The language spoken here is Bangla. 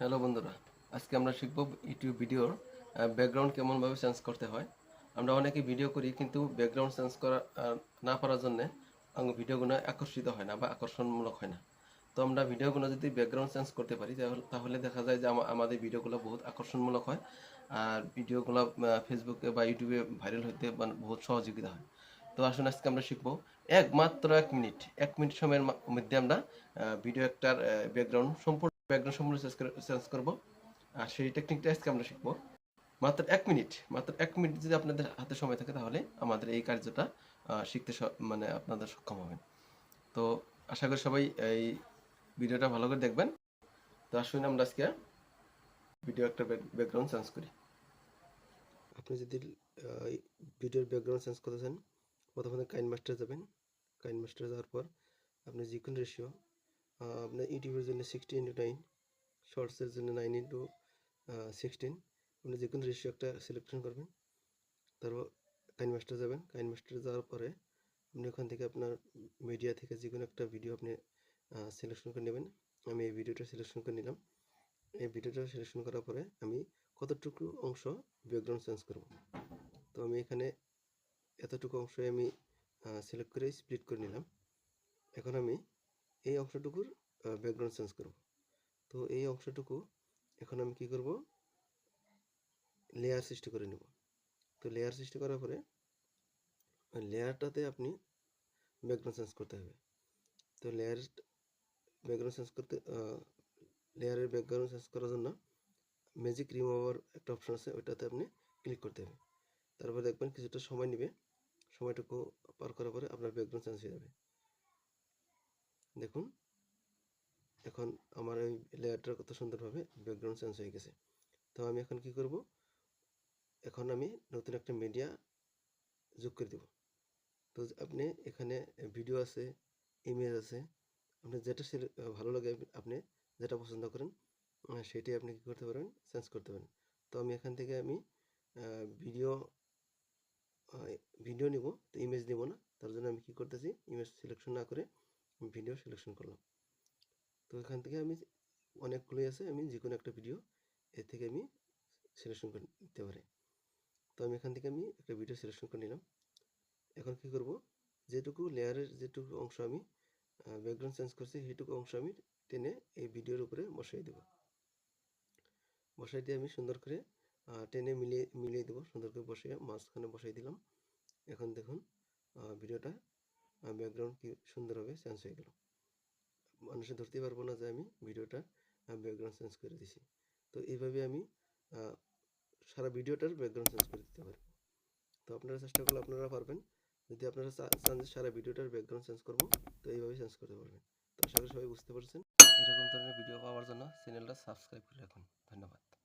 হ্যালো বন্ধুরা, আজকে আমরা শিখব ইউটিউব ভিডিওর ব্যাকগ্রাউন্ড কেমনভাবে চেঞ্জ করতে হয়। আমরা অনেকে ভিডিও করি, কিন্তু ব্যাকগ্রাউন্ড চেঞ্জ করা না পারার জন্য ভিডিওগুলো আকর্ষিত হয় না বা আকর্ষণমূলক হয় না। তো আমরা ভিডিওগুলো যদি ব্যাকগ্রাউন্ড চেঞ্জ করতে পারি, তাহলে দেখা যায় যে আমা- আমাদের ভিডিওগুলো বহুত আকর্ষণমূলক হয়, আর ভিডিওগুলো ফেসবুকে বা ইউটিউবে ভাইরাল মানে বহুত সহযোগিতা হয়। তো আসুন আজকে আমরা শিখব একমাত্র এক মিনিট এক মিনিট সময়ের মধ্যে আমরা ভিডিও একটার ব্যাকগ্রাউন্ড সম্পূর্ণ ব্যাকগ্রাউন্ড সম্পূর্ণ চেঞ্জ চেঞ্জ করব। আর সেই টেকনিকটা আজকে আমরা শিখব। মাত্র এক মিনিট মাত্র এক মিনিট যদি আপনাদের হাতে সময় থাকে তাহলে আমাদের এই কার্যটা শিখতে মানে আপনাদের সক্ষম হবেন। তো আশা করি সবাই এই ভিডিওটা ভালো করে দেখবেন। তো আসুন আমরা আজকে ভিডিও একটা ব্যাকগ্রাউন্ড চেঞ্জ করি। আপনি যদি ভিডিওর ব্যাকগ্রাউন্ড চেঞ্জ করতে চান, প্রথমে কাইন মাস্টার যাবেন। কাইন মাস্টার যাওয়ার পর আপনি যে কোনো রেশিও আপনার ইউটিউবের জন্য সিক্সটি ইন্টু নাইন শর্টসের জন্য নাইন ইন্টু সিক্সটিন আপনি যে কোনো রেশিও একটা সিলেকশন করবেন। তারপর কাইন মাস্টার যাবেন। কাইন মাস্টার যাওয়ার পরে আপনি ওখান থেকে আপনার মিডিয়া থেকে যে কোনো একটা ভিডিও আপনি সিলেকশন করে নেবেন। আমি এই ভিডিওটা সিলেকশন করে নিলাম। এই ভিডিওটা সিলেকশন করার পরে আমি কতটুকু অংশ ব্যাকগ্রাউন্ড চেঞ্জ করব? তো আমি এখানে এতটুকু অংশ আমি সিলেক্ট করে স্প্লিট করে নিলাম। এখন আমি এই অংশটুকুর ব্যাকগ্রাউন্ড চেঞ্জ করব। তো এই অংশটুকু এখন আমি কি করব? লেয়ার সৃষ্টি করে নেব। তো লেয়ার সৃষ্টি করার পরে লেয়ারটাতে আপনি ব্যাকগ্রাউন্ড চেঞ্জ করতে হবে। তো লেয়ার ব্যাকগ্রাউন্ড চেঞ্জ করতে লেয়ারের ব্যাকগ্রাউন্ড চেঞ্জ করার জন্য ম্যাজিক রিমুভার একটা অপশন আছে, ওইটাতে আপনি ক্লিক করতে হবে। তারপর দেখবেন কিছুটা সময় নেবে। সময়টুকু পার করার পরে আপনার ব্যাকগ্রাউন্ড চেঞ্জ হয়ে যাবে। দেখুন, এখন আমার এই লেয়ারটা কত সুন্দরভাবে ব্যাকগ্রাউন্ড চেঞ্জ হয়ে গেছে। তো আমি এখন কি করব? এখন আমি নতুন একটা মিডিয়া যোগ করে দেব। তো আপনি এখানে ভিডিও আছে ইমেজ আছে, আপনি যেটা ভালো লাগে আপনি যেটা পছন্দ করেন সেটি আপনি কী করতে পারেন চেঞ্জ করতে পারেন। তো আমি এখান থেকে আমি ভিডিও ভিডিও নিব, তো ইমেজ নিব না। তার জন্য আমি কি করতেছি ইমেজ সিলেকশন না করে ভিডিও সিলেকশন করলাম। তো এখান থেকে আমি অনেকগুলোই আছে, আমি যে কোনো একটা ভিডিও এর থেকে আমি সিলেকশন করে নিতে পারি। তো আমি এখান থেকে আমি একটা ভিডিও সিলেকশন করে নিলাম। এখন কি করব? যেটুকু লেয়ারের যেটুকু অংশ আমি ব্যাকগ্রাউন্ড চেঞ্জ করছি, সেইটুকু অংশ আমি টেনে এই ভিডিওর উপরে বসাই দেব। বসাই দিয়ে আমি সুন্দর করে টেনে মিলিয়ে মিলিয়ে দেবো। সুন্দর করে বসিয়ে মাঝখানে বসাই দিলাম। এখন দেখুন ব্যাকগ্রাউন্ড কি সুন্দরভাবে চেঞ্জ হয়ে গেল। মানুষে ধরতেই পারব না যে আমি ভিডিওটা ব্যাকগ্রাউন্ড চেঞ্জ করে দিছি। তো এইভাবে আমি সারা ভিডিওটার ব্যাকগ্রাউন্ড চেঞ্জ করে দিতে পারব। তো আপনারা চেষ্টা করলে আপনারা পারবেন। যদি আপনারা চান যে সারা ভিডিওটার ব্যাকগ্রাউন্ড চেঞ্জ করব, তো এইভাবে চেঞ্জ করতে পারবেন। তো আশা করি সবাই বুঝতে পারছেন। এরকম ধরনের ভিডিও পাওয়ার জন্য চ্যানেলটা সাবস্ক্রাইব করে রাখুন। ধন্যবাদ।